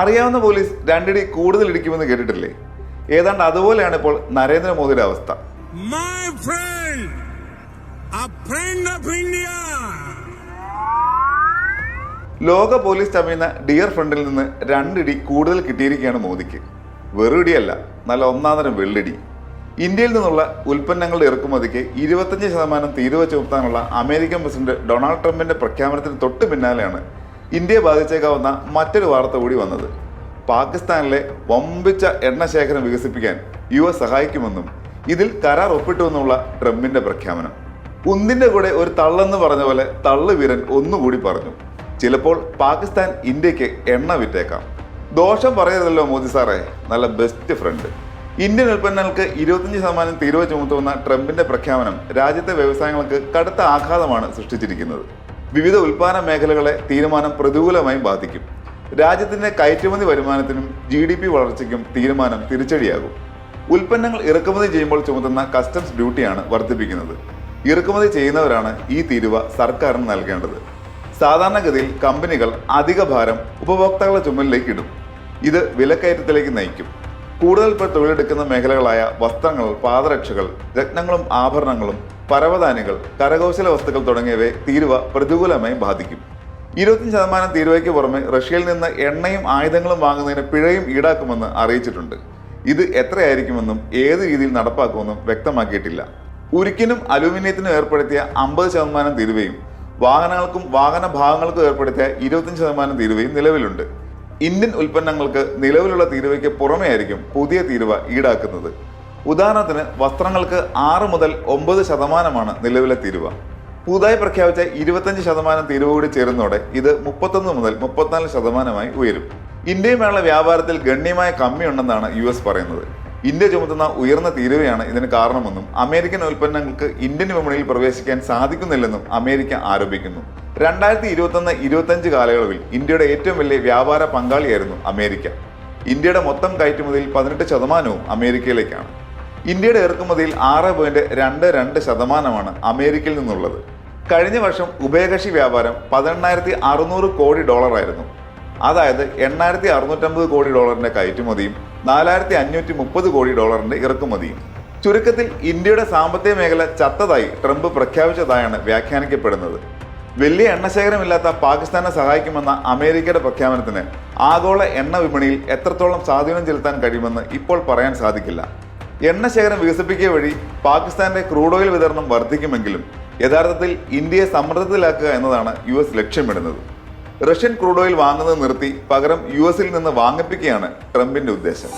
അറിയാവുന്ന പോലീസ് രണ്ടിടി കൂടുതൽ ഇടിക്കുമെന്ന് കേട്ടിട്ടില്ലേ? ഏതാണ്ട് അതുപോലെയാണ് ഇപ്പോൾ നരേന്ദ്രമോദിയുടെ അവസ്ഥ. My friend, a friend of India. ലോക പോലീസ് ചമയുന്ന ഡിയർ ഫ്രണ്ടിൽ നിന്ന് രണ്ടിടി കൂടുതൽ കിട്ടിയിരിക്കുകയാണ് മോദിക്ക്. വെറുടിയല്ല നല്ല ഒന്നാന്തരം വെള്ളിടി. ഇന്ത്യയിൽ നിന്നുള്ള ഉൽപ്പന്നങ്ങളുടെ ഇറക്കുമതിക്ക് ഇരുപത്തഞ്ച് ശതമാനം തീരുവ ചുമത്താനുള്ള അമേരിക്കൻ പ്രസിഡന്റ് ഡൊണാൾഡ് ട്രംപിന്റെ പ്രഖ്യാപനത്തിന് തൊട്ട് പിന്നാലെയാണ് ഇന്ത്യയെ ബാധിച്ചേക്കാവുന്ന മറ്റൊരു വാർത്ത കൂടി വന്നത്. പാകിസ്ഥാനിലെ വമ്പിച്ച എണ്ണ ശേഖരം വികസിപ്പിക്കാൻ യു എസ് സഹായിക്കുമെന്നും ഇതിൽ കരാർ ഒപ്പിട്ടുവെന്നുള്ള ട്രംപിന്റെ പ്രഖ്യാപനം. ഉന്തിന്റെ കൂടെ ഒരു തള്ളെന്ന് പറഞ്ഞ പോലെ തള്ളു വീരൻ ഒന്നുകൂടി പറഞ്ഞു. ചിലപ്പോൾ പാകിസ്ഥാൻ ഇന്ത്യയ്ക്ക് എണ്ണ വിറ്റേക്കാം. ദോഷം പറയരുതല്ലോ മോദി സാറേ. നല്ല ബെസ്റ്റ് ഫ്രണ്ട് ഇന്ത്യൻ ഉൽപ്പന്നങ്ങൾക്ക് ഇരുപത്തിയഞ്ച് ശതമാനം തീരുവ ചുമത്തുന്ന ട്രംപിന്റെ പ്രഖ്യാപനം രാജ്യത്തെ വ്യവസായങ്ങൾക്ക് കടുത്ത ആഘാതമാണ് സൃഷ്ടിച്ചിരിക്കുന്നത്. വിവിധ ഉൽപ്പാദന മേഖലകളെ തീരുമാനം പ്രതികൂലമായി ബാധിക്കും. രാജ്യത്തിന്റെ കയറ്റുമതി വരുമാനത്തിനും ജി ഡി പി വളർച്ചയ്ക്കും തീരുമാനം തിരിച്ചടിയാകും. ഉൽപ്പന്നങ്ങൾ ഇറക്കുമതി ചെയ്യുമ്പോൾ ചുമത്തുന്ന കസ്റ്റംസ് ഡ്യൂട്ടിയാണ് വർദ്ധിപ്പിക്കുന്നത്. ഇറക്കുമതി ചെയ്യുന്നവരാണ് ഈ തീരുവ സർക്കാരിന് നൽകേണ്ടത്. സാധാരണഗതിയിൽ കമ്പനികൾ അധിക ഭാരം ഉപഭോക്താക്കളുടെ ചുമലിലേക്ക് ഇടും. ഇത് വിലക്കയറ്റത്തിലേക്ക് നയിക്കും. കൂടുതൽ പേർ തൊഴിലെടുക്കുന്ന മേഖലകളായ വസ്ത്രങ്ങൾ പാദരക്ഷകൾ രത്നങ്ങളും ആഭരണങ്ങളും പരവതാനികൾ കരകൗശല വസ്തുക്കൾ തുടങ്ങിയവയെ തീരുവ പ്രതികൂലമായി ബാധിക്കും. ഇരുപത്തി ശതമാനം തീരുവയ്ക്ക് പുറമെ റഷ്യയിൽ നിന്ന് എണ്ണയും ആയുധങ്ങളും വാങ്ങുന്നതിന് പിഴയും ഈടാക്കുമെന്ന് അറിയിച്ചിട്ടുണ്ട്. ഇത് എത്രയായിരിക്കുമെന്നും ഏത് രീതിയിൽ നടപ്പാക്കുമെന്നും വ്യക്തമാക്കിയിട്ടില്ല. ഉരുക്കിനും അലൂമിനിയത്തിനും ഏർപ്പെടുത്തിയ അമ്പത് ശതമാനം തീരുവയും വാഹനങ്ങൾക്കും വാഹന ഭാഗങ്ങൾക്കും ഏർപ്പെടുത്തിയ ഇരുപത്തഞ്ച് ശതമാനം തീരുവയും നിലവിലുണ്ട്. ഇന്ത്യൻ ഉൽപ്പന്നങ്ങൾക്ക് നിലവിലുള്ള തീരുവയ്ക്ക് പുറമെയായിരിക്കും പുതിയ തീരുവ ഈടാക്കുന്നത്. ഉദാഹരണത്തിന് വസ്ത്രങ്ങൾക്ക് ആറ് മുതൽ ഒമ്പത് ശതമാനമാണ് നിലവിലെ തീരുവ. പുതുതായി പ്രഖ്യാപിച്ച ഇരുപത്തഞ്ച് ശതമാനം തീരുവ കൂടി ചേരുന്നതോടെ ഇത് മുപ്പത്തൊന്ന് മുതൽ മുപ്പത്തിനാല് ശതമാനമായി ഉയരും. ഇന്ത്യയുമായുള്ള വ്യാപാരത്തിൽ ഗണ്യമായ കമ്മിയുണ്ടെന്നാണ് യു എസ് പറയുന്നത്. ഇന്ത്യ ചുമത്തുന്ന ഉയർന്ന തീരുവയാണ് ഇതിന് കാരണമെന്നും അമേരിക്കൻ ഉൽപ്പന്നങ്ങൾക്ക് ഇന്ത്യൻ വിപണിയിൽ പ്രവേശിക്കാൻ സാധിക്കുന്നില്ലെന്നും അമേരിക്ക ആരോപിക്കുന്നു. രണ്ടായിരത്തി ഇരുപത്തൊന്ന് ഇരുപത്തഞ്ച് കാലയളവിൽ ഇന്ത്യയുടെ ഏറ്റവും വലിയ വ്യാപാര പങ്കാളിയായിരുന്നു അമേരിക്ക. ഇന്ത്യയുടെ മൊത്തം കയറ്റുമതിയിൽ പതിനെട്ട് ശതമാനവും അമേരിക്കയിലേക്കാണ്. ഇന്ത്യയുടെ ഇറക്കുമതിയിൽ ആറ് പോയിന്റ് രണ്ട് രണ്ട് ശതമാനമാണ് അമേരിക്കയിൽ നിന്നുള്ളത്. കഴിഞ്ഞ വർഷം ഉഭയകക്ഷി വ്യാപാരം പതിനെണ്ണായിരത്തി അറുന്നൂറ് കോടി ഡോളറായിരുന്നു അതായത് എണ്ണായിരത്തി അറുന്നൂറ്റമ്പത് കോടി ഡോളറിന്റെ കയറ്റുമതിയും നാലായിരത്തി അഞ്ഞൂറ്റി മുപ്പത് കോടി ഡോളറിന്റെ ഇറക്കുമതിയും. ചുരുക്കത്തിൽ ഇന്ത്യയുടെ സാമ്പത്തിക മേഖല ചത്തതായി ട്രംപ് പ്രഖ്യാപിച്ചതായാണ് വ്യാഖ്യാനിക്കപ്പെടുന്നത്. വലിയ എണ്ണശേഖരമില്ലാത്ത പാകിസ്ഥാനെ സഹായിക്കുമെന്ന അമേരിക്കയുടെ പ്രഖ്യാപനത്തിന് ആഗോള എണ്ണ വിപണിയിൽ എത്രത്തോളം സ്വാധീനം ചെലുത്താൻ കഴിയുമെന്ന് ഇപ്പോൾ പറയാൻ സാധിക്കില്ല. എണ്ണ ശേഖരം വികസിപ്പിക്കുക വഴി പാകിസ്ഥാന്റെ ക്രൂഡ് ഓയിൽ വിതരണം വർദ്ധിക്കുമെങ്കിലും യഥാർത്ഥത്തിൽ ഇന്ത്യയെ സമ്മർദ്ദത്തിലാക്കുക എന്നതാണ് യു എസ് ലക്ഷ്യമിടുന്നത്. റഷ്യൻ ക്രൂഡ് ഓയിൽ വാങ്ങുന്നത് നിർത്തി പകരം യു എസിൽ നിന്ന് വാങ്ങിപ്പിക്കുകയാണ് ട്രംപിന്റെ ഉദ്ദേശം.